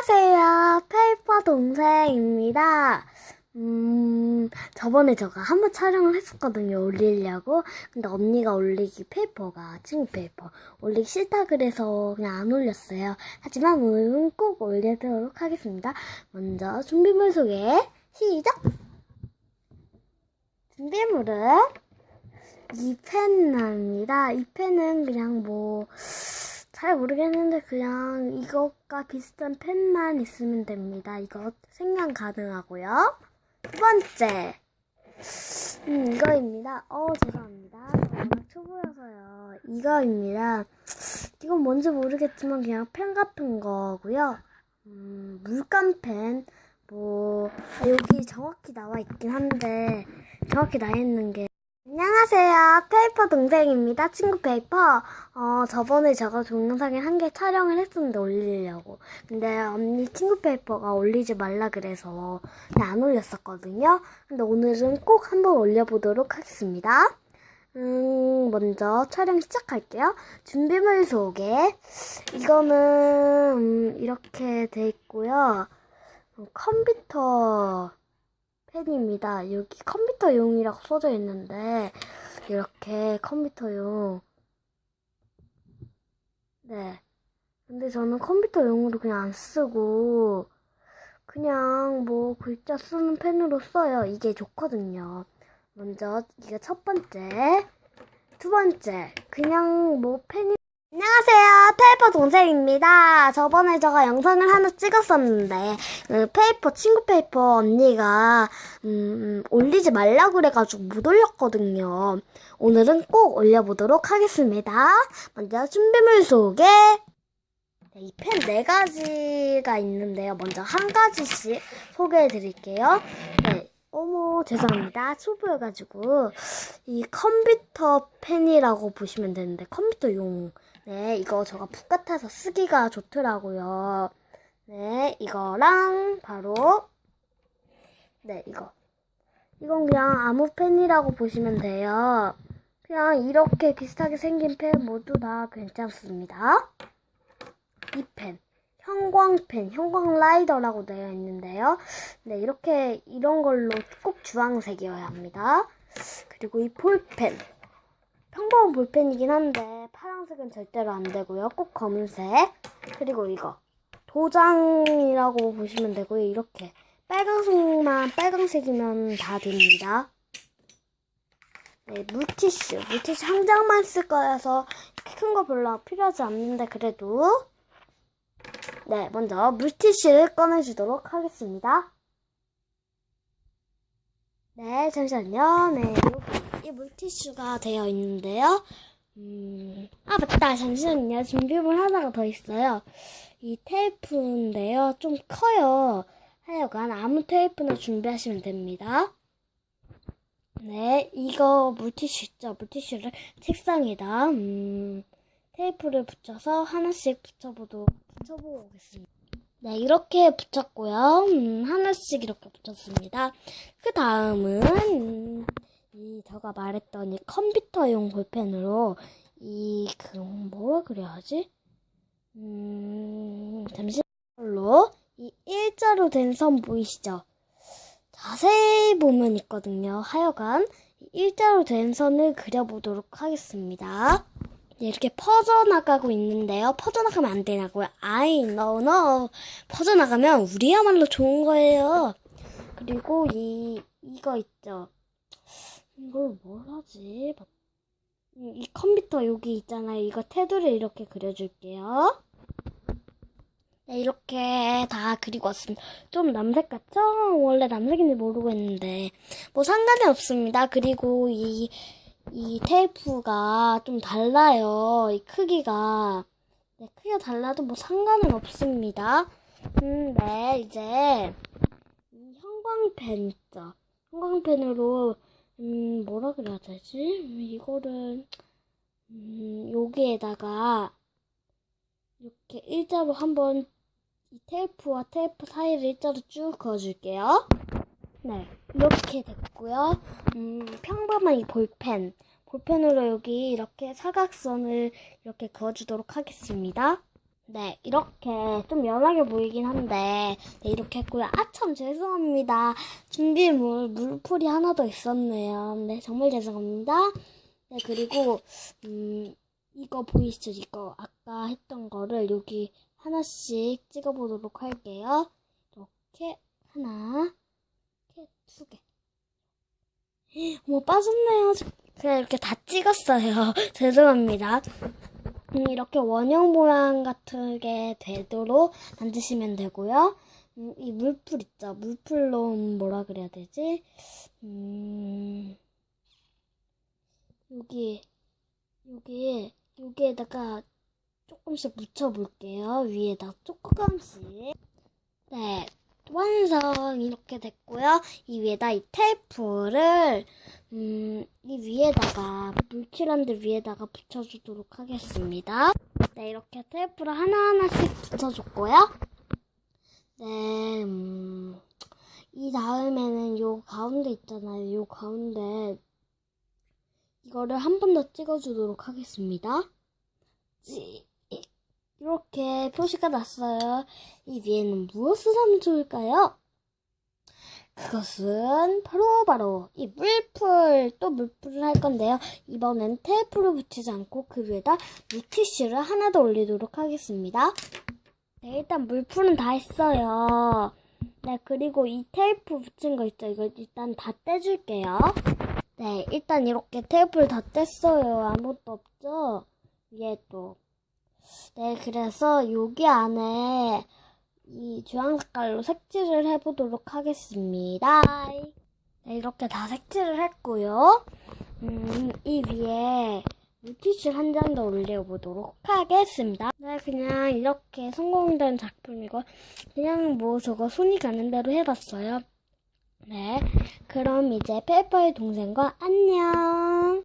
안녕하세요. 페이퍼 동생입니다. 음, 저번에 제가 한 번 촬영을 했었거든요. 올리려고. 근데 언니가 올리기 페이퍼가, 친구 페이퍼, 올리기 싫다 그래서 그냥 안 올렸어요. 하지만 오늘은 꼭 올리도록 하겠습니다. 먼저 준비물 소개, 시작! 준비물은 이 펜입니다. 이 펜은 그냥 뭐, 잘 모르겠는데 그냥 이것과 비슷한 펜만 있으면 됩니다. 이거 생략 가능하고요. 두 번째, 음, 이거입니다. 어, 죄송합니다. 제가 초보여서요. 이거입니다. 이건 뭔지 모르겠지만 그냥 펜 같은 거고요. 음, 물감펜. 뭐, 아, 여기 정확히 나와 있긴 한데, 정확히 나와 있는 게, 안녕하세요. 동생입니다. 친구 페이퍼. 어, 저번에 제가 동영상에 한 개 촬영을 했었는데 올리려고. 근데 언니 친구 페이퍼가 올리지 말라 그래서 안 올렸었거든요. 근데 오늘은 꼭 한번 올려보도록 하겠습니다. 음, 먼저 촬영 시작할게요. 준비물 소개. 이거는, 음, 이렇게 돼 있고요. 음, 컴퓨터 펜입니다. 여기 컴퓨터용이라고 써져 있는데 이렇게 컴퓨터용 네. 근데 저는 컴퓨터용으로 그냥 안 쓰고 그냥 뭐 글자 쓰는 펜으로 써요. 이게 좋거든요. 먼저 이게 첫 번째, 두 번째 그냥 뭐 펜이 안녕하세요. 페이퍼 동생입니다. 저번에 제가 영상을 하나 찍었었는데, 그 페이퍼, 친구 페이퍼 언니가, 음, 올리지 말라고 그래가지고 못 올렸거든요. 오늘은 꼭 올려보도록 하겠습니다. 먼저 준비물 소개. 네, 이펜 네 가지가 있는데요. 먼저 한 가지씩 소개해 드릴게요. 네. 어머, 죄송합니다. 초보여가지고. 이 컴퓨터 펜이라고 보시면 되는데, 컴퓨터용. 네, 이거 제가 붓 같아서 쓰기가 좋더라고요. 네, 이거랑 바로, 네, 이거. 이건 그냥 아무 펜이라고 보시면 돼요. 그냥 이렇게 비슷하게 생긴 펜 모두 다 괜찮습니다. 이 펜. 형광펜, 형광 라이더라고 되어 있는데요. 네, 이렇게 이런 걸로 꼭 주황색이어야 합니다. 그리고 이 볼펜. 평범한 볼펜이긴 한데 파란색은 절대로 안 되고요. 꼭 검은색. 그리고 이거 도장이라고 보시면 되고요. 이렇게 빨간색만 빨간색이면 다 됩니다. 네, 물티슈. 물티슈 한 장만 쓸 거여서 큰 거 별로 필요하지 않는데 그래도 네, 먼저 물티슈를 꺼내주도록 하겠습니다. 네, 잠시만요. 네, 이 물티슈가 되어 있는데요. 음, 아, 맞다. 잠시만요. 준비물 하나가 더 있어요. 이 테이프인데요. 좀 커요. 하여간 아무 테이프나 준비하시면 됩니다. 네, 이거 물티슈 있죠? 물티슈를 책상에다, 음, 테이프를 붙여서 하나씩 붙여보도록, 붙여보고 오겠습니다. 네, 이렇게 붙였고요. 음, 하나씩 이렇게 붙였습니다. 그 다음은, 음, 이, 제가 말했던 이 컴퓨터용 볼펜으로, 이, 그, 뭐라 그래야지? 음, 잠시만요. 이 일자로 된 선 보이시죠? 자세히 보면 있거든요. 하여간, 이 일자로 된 선을 그려보도록 하겠습니다. 네, 이렇게 퍼져나가고 있는데요. 퍼져나가면 안 되나고요? 아이, no, no. 퍼져나가면 우리야말로 좋은 거예요. 그리고 이, 이거 있죠. 이걸 뭘 하지? 이, 이 컴퓨터 여기 있잖아요. 이거 테두리 이렇게 그려줄게요. 네, 이렇게 다 그리고 왔습니다. 좀 남색 같죠? 원래 남색인지 모르고 했는데. 뭐 상관이 없습니다. 그리고 이, 이 테이프가 좀 달라요. 이 크기가. 네, 크기가 달라도 뭐 상관은 없습니다. 음, 네, 이제 이 형광펜 있죠. 형광펜으로 음, 뭐라 그래야 되지? 음, 이거를 음, 여기에다가 이렇게 일자로 한번 이 테이프와 테이프 사이를 일자로 쭉 그어줄게요. 네, 이렇게 됐고요. 음, 평범한 이 볼펜. 볼펜으로 여기 이렇게 사각선을 이렇게 그어주도록 하겠습니다. 네, 이렇게 좀 연하게 보이긴 한데, 네, 이렇게 했고요. 아, 참, 죄송합니다. 준비물, 물풀이 하나 더 있었네요. 네, 정말 죄송합니다. 네, 그리고, 음, 이거 보이시죠? 이거 아까 했던 거를 여기 하나씩 찍어보도록 할게요. 이렇게, 하나, 이렇게 두 개. 어머, 빠졌네요. 그냥 이렇게 다 찍었어요. 죄송합니다. 음, 이렇게 원형 모양 같은 게 되도록 만드시면 되고요. 음, 이 물풀 있죠? 물풀로 음, 뭐라 그래야 되지? 음, 여기, 여기, 여기에다가 조금씩 묻혀볼게요. 위에다 조금씩. 네, 완성 이렇게 됐고요. 이 위에다 이 테이프를 음, 이 위에다가 물티란드 위에다가 붙여주도록 하겠습니다. 네, 이렇게 테이프를 하나하나씩 붙여줬고요. 네, 음, 이 다음에는 요 가운데 있잖아요. 요 가운데 이거를 한 번 더 찍어주도록 하겠습니다. 찌- 이렇게 표시가 났어요. 이 위에는 무엇을 하면 좋을까요? 그것은 바로 바로 이 물풀 또 물풀을 할 건데요. 이번엔 테이프를 붙이지 않고 그 위에다 물티슈를 하나 더 올리도록 하겠습니다. 네, 일단 물풀은 다 했어요. 네, 그리고 이 테이프 붙인 거 있죠? 이거 일단 다 떼줄게요. 네, 일단 이렇게 테이프를 다 뗐어요. 아무것도 없죠? 위에 또. 네, 그래서 여기 안에 이 주황 색깔로 색칠을 해보도록 하겠습니다. 네, 이렇게 다 색칠을 했고요. 음, 이 위에 물티슈 한 장 더 올려보도록 하겠습니다. 네, 그냥 이렇게 성공된 작품이고, 그냥 뭐 저거 손이 가는 대로 해봤어요. 네, 그럼 이제 페이퍼의 동생과 안녕!